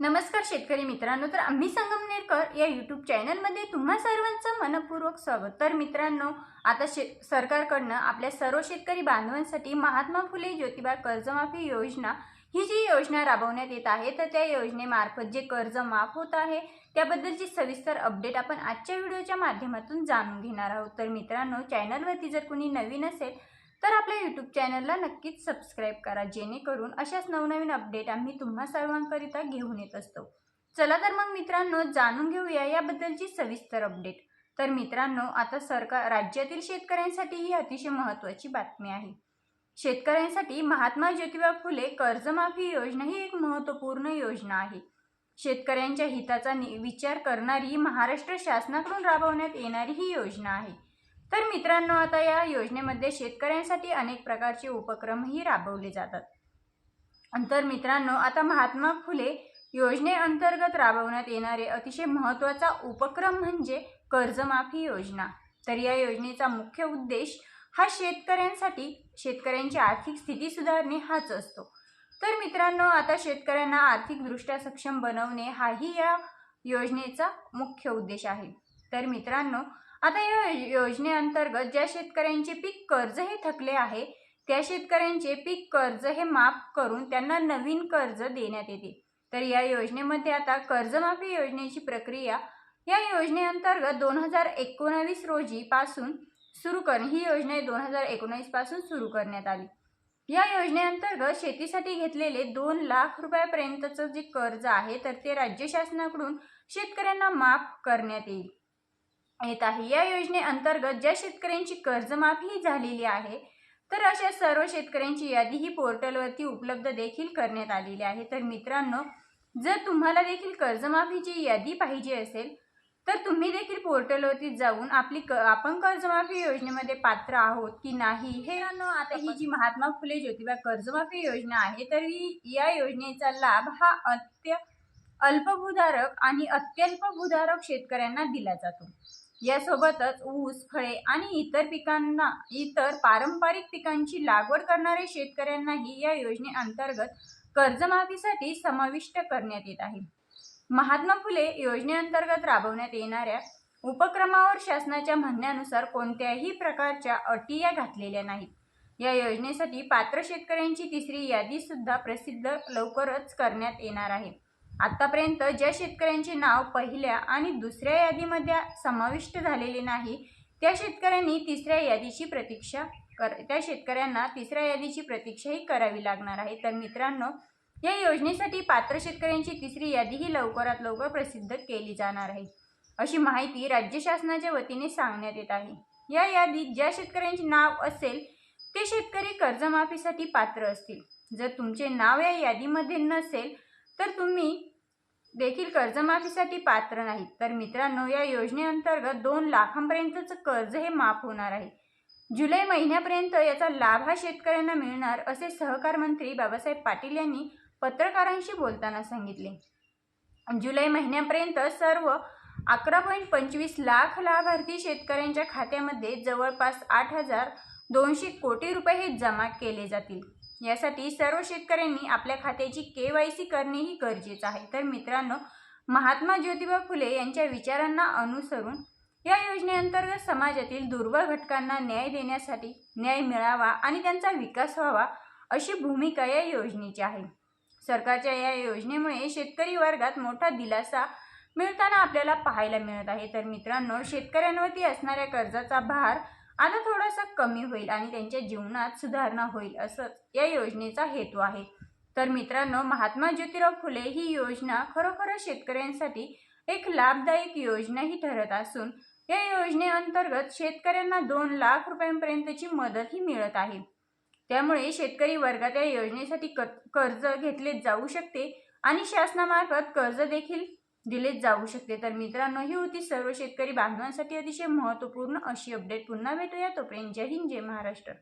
नमस्कार शेतकरी मित्रांनो तर आम्ही संगमनेरकर या यूट्यूब चॅनलमध्ये तुम्हा सर्वांचं मनपूर्वक स्वागत. तर मित्रांनो आता शे सरकारकडनं आपल्या सर्व शेतकरी बांधवांसाठी महात्मा फुले ज्योतिबा कर्जमाफी योजना ही जी योजना राबवण्यात येत आहे तर त्या योजनेमार्फत जे कर्ज माफ होत आहे त्याबद्दलची सविस्तर अपडेट आपण आजच्या व्हिडिओच्या माध्यमातून जाणून घेणार आहोत. तर मित्रांनो चॅनलवरती जर कोणी नवीन असेल तर आपल्या यूट्यूब चॅनलला नक्कीच सबस्क्राईब करा जेणेकरून अशाच नवनवीन अपडेट आम्ही तुम्हा सर्वांकरिता घेऊन येत असतो. चला तर मग मित्रांनो जाणून घेऊया याबद्दलची सविस्तर अपडेट तर मित्रांनो आता सरकार राज्यातील शेतकऱ्यांसाठी ही अतिशय महत्त्वाची बातमी आहे. शेतकऱ्यांसाठी महात्मा ज्योतिबा फुले कर्जमाफी योजना ही एक महत्त्वपूर्ण योजना आहे. शेतकऱ्यांच्या हिताचा नि- विचार करणारी महाराष्ट्र शासनाकडून राबवण्यात येणारी ही योजना आहे. तर मित्रांनो आता या योजनेमध्ये शेतकऱ्यांसाठी अनेक प्रकारचे उपक्रमही राबवले जातात. तर मित्रांनो आता महात्मा फुले योजनेअंतर्गत राबवण्यात येणारे अतिशय महत्त्वाचा उपक्रम म्हणजे कर्जमाफी योजना. तर या योजनेचा मुख्य उद्देश हा शेतकऱ्यांसाठी शेतकऱ्यांची आर्थिक स्थिती सुधारणे हाच असतो. तर मित्रांनो आता शेतकऱ्यांना आर्थिकदृष्ट्या सक्षम बनवणे हाही या योजनेचा मुख्य उद्देश आहे. तर मित्रांनो आता या योजनेअंतर्गत ज्या शेतकऱ्यांचे पीक कर्ज हे थकले आहे त्या शेतकऱ्यांचे पीक कर्ज हे माफ करून त्यांना नवीन कर्ज देण्यात येते. तर या योजनेमध्ये आता कर्जमाफी योजनेची प्रक्रिया या योजनेअंतर्गत दोन हजार एकोणावीस रोजी पासून सुरू करणे ही योजना दोन हजार एकोणावीसपासून सुरू करण्यात आली. या योजनेअंतर्गत शेतीसाठी घेतलेले दोन लाख रुपयापर्यंतचं जे कर्ज आहे तर ते राज्य शासनाकडून शेतकऱ्यांना माफ करण्यात येईल. येत आहे या योजनेअंतर्गत ज्या शेतकऱ्यांची कर्जमाफी झालेली आहे तर अशा सर्व शेतकऱ्यांची यादी ही पोर्टलवरती उपलब्ध देखील करण्यात आलेली आहे. तर मित्रांनो जर तुम्हाला देखील कर्जमाफीची यादी पाहिजे असेल तर तुम्ही देखील पोर्टलवरती जाऊन आपली क आपण कर्जमाफी योजनेमध्ये पात्र आहोत की नाही हे आता ही जी महात्मा फुले ज्योतिबा कर्जमाफी योजना आहे तर ही या योजनेचा लाभ हा अत्य अल्पभूधारक आणि अत्यल्पभूधारक शेतकऱ्यांना दिला जातो. यासोबतच ऊस फळे आणि इतर पिकांना इतर पारंपरिक पिकांची लागवड करणाऱ्या शेतकऱ्यांनाही या योजनेअंतर्गत कर्जमाफीसाठी समाविष्ट करण्यात येत आहे. महात्मा फुले योजनेअंतर्गत राबवण्यात येणाऱ्या उपक्रमावर शासनाच्या म्हणण्यानुसार कोणत्याही प्रकारच्या अटी या घातलेल्या नाहीत. या योजनेसाठी पात्र शेतकऱ्यांची तिसरी यादी सुद्धा प्रसिद्ध लवकरच करण्यात येणार आहे. आत्तापर्यंत ज्या शेतकऱ्यांचे नाव पहिल्या आणि दुसऱ्या यादीमध्ये समाविष्ट झालेले नाही त्या शेतकऱ्यांनी तिसऱ्या यादीची प्रतीक्षा कर त्या शेतकऱ्यांना तिसऱ्या यादीची प्रतीक्षाही करावी लागणार आहे. तर मित्रांनो या योजनेसाठी पात्र शेतकऱ्यांची तिसरी यादीही लवकरात लवकर प्रसिद्ध केली जाणार आहे. अशी माहिती राज्य शासनाच्या वतीने सांगण्यात येत आहे. या यादीत ज्या शेतकऱ्यांचे नाव असेल ते शेतकरी कर्जमाफीसाठी पात्र असतील. जर तुमचे नाव या यादीमध्ये नसेल तर तुम्ही देखील कर्जमाफीसाठी पात्र नाहीत. तर मित्रांनो या योजनेअंतर्गत दोन लाखांपर्यंतचं कर्ज हे माफ होणार आहे. जुलै महिन्यापर्यंत याचा लाभ हा शेतकऱ्यांना मिळणार असे सहकार मंत्री बाबासाहेब पाटील यांनी पत्रकारांशी बोलताना सांगितले. जुलै महिन्यापर्यंत सर्व अकरा पॉईंट पंचवीस लाख लाभार्थी शेतकऱ्यांच्या खात्यामध्ये जवळपास आठ हजार दोनशे कोटी रुपये हे जमा केले जातील. यासाठी सर्व शेतकऱ्यांनी आपल्या खात्याची के वाय सी करणेही गरजेचं आहे. तर मित्रांनो महात्मा ज्योतिबा फुले यांच्या विचारांना अनुसरून या योजनेअंतर्गत समाजातील दुर्बल घटकांना न्याय देण्यासाठी न्याय मिळावा आणि त्यांचा विकास व्हावा अशी भूमिका या योजनेची आहे. सरकारच्या या योजनेमुळे शेतकरी वर्गात मोठा दिलासा मिळताना आपल्याला पाहायला मिळत आहे. तर मित्रांनो शेतकऱ्यांवरती असणाऱ्या कर्जाचा भार आता थोडासा कमी होईल आणि त्यांच्या जीवनात सुधारणा होईल असंच या योजनेचा हेतू आहे. तर मित्रांनो महात्मा ज्योतिराव फुले ही योजना खरोखर शेतकऱ्यांसाठी एक लाभदायक योजनाही ठरत असून या योजनेअंतर्गत शेतकऱ्यांना दोन लाख रुपयांपर्यंतची मदतही मिळत आहे. त्यामुळे शेतकरी वर्गात या योजनेसाठी क कर्ज घेतले जाऊ शकते आणि शासनामार्फत कर्ज देखील दिलेच जाऊ शकते. तर मित्रांनो ही होती सर्व शेतकरी बांधवांसाठी अतिशय महत्त्वपूर्ण अशी अपडेट पुन्हा भेटूया तोपर्यंत. जय हिंद जय महाराष्ट्र.